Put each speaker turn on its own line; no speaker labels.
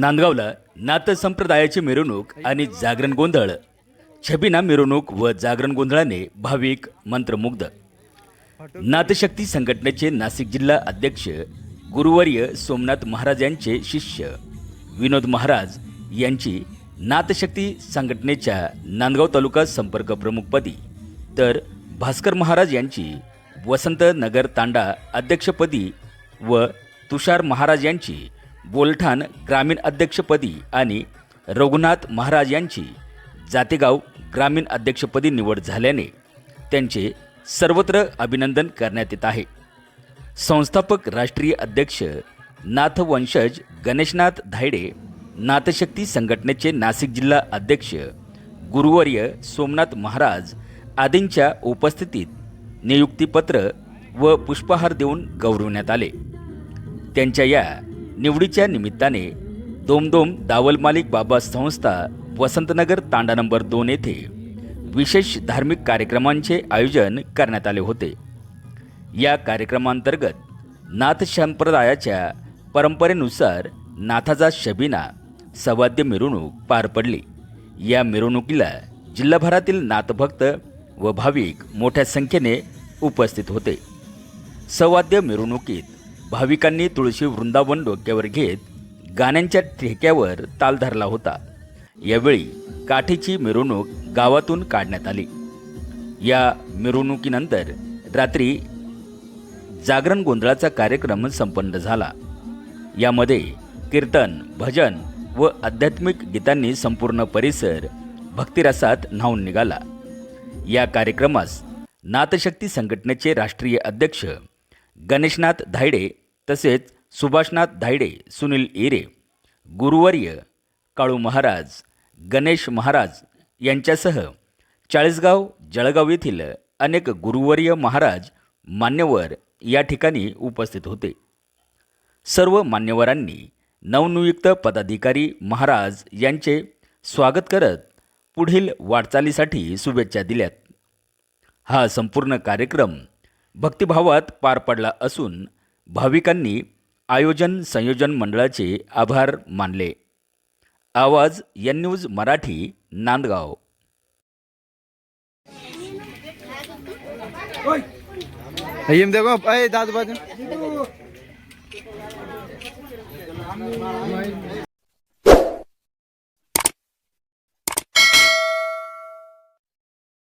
नांदगावला नातसंप्रदायाची मिरवणूक आणि जागरण गोंधळ. छबिना मिरवणूक व जागरण गोंधळाने भाविक मंत्रमुग्ध. नाथशक्ती संघटनेचे नाशिक जिल्हा अध्यक्ष गुरुवर्य सोमनाथ महाराज यांचे शिष्य विनोद महाराज यांची नाथशक्ती संघटनेच्या नांदगाव तालुका संपर्क प्रमुखपदी तर भास्कर महाराज यांची वसंत नगर तांडा अध्यक्षपदी व तुषार महाराज यांची बोलठाण ग्रामीण अध्यक्षपदी आणि रघुनाथ महाराज यांची जातेगाव ग्रामीण अध्यक्षपदी निवड झाल्याने त्यांचे सर्वत्र अभिनंदन करण्यात येत आहे. संस्थापक राष्ट्रीय अध्यक्ष नाथवंशज गणेशनाथ धायडे नाथशक्ती संघटनेचे नाशिक जिल्हा अध्यक्ष गुरुवर्य सोमनाथ महाराज आदींच्या उपस्थितीत नियुक्तीपत्र व पुष्पहार देऊन गौरवण्यात आले. त्यांच्या या निवडीच्या निमित्ताने दोमदोम दावल मालिक बाबा संस्था वसंतनगर तांडा नंबर दोन येथे विशेष धार्मिक कार्यक्रमांचे आयोजन करण्यात आले होते. या कार्यक्रमांतर्गत नाथ संप्रदायाच्या परंपरेनुसार नाथाचा शबिना सवाद्य मिरवणूक पार पडली. या मिरवणुकीला जिल्हाभरातील नाथभक्त व भाविक मोठ्या संख्येने उपस्थित होते. सवाद्य मिरवणुकीत भाविकांनी तुळशी वृंदावन डोक्यावर घेत गाण्यांच्या ठेक्यावर ताल धरला होता. यावेळी काठीची मिरवणूक गावातून काढण्यात आली. या मिरवणुकीनंतर रात्री जागरण गोंधळाचा कार्यक्रम संपन्न झाला. यामध्ये कीर्तन भजन व आध्यात्मिक गीतांनी संपूर्ण परिसर भक्तिरसात न्हावून निघाला. या कार्यक्रमास नाथशक्ती संघटनेचे राष्ट्रीय अध्यक्ष गणेशनाथ धायडे तसेच सुभाषनाथ धायडे सुनील इरे गुरुवर्य काळू महाराज गणेश महाराज यांच्यासह चाळीसगाव जळगाव येथील अनेक गुरुवर्य महाराज मान्यवर या ठिकाणी उपस्थित होते. सर्व मान्यवरांनी नवनियुक्त पदाधिकारी महाराज यांचे स्वागत करत पुढील वाटचालीसाठी शुभेच्छा दिल्यात. हा संपूर्ण कार्यक्रम भक्तिभावात पार पडला असून भाविकांनी आयोजन संयोजन मंडळाचे आभार मानले. Awaaz N news Marathi Nandgaon.
M देखो अय दाद बाजू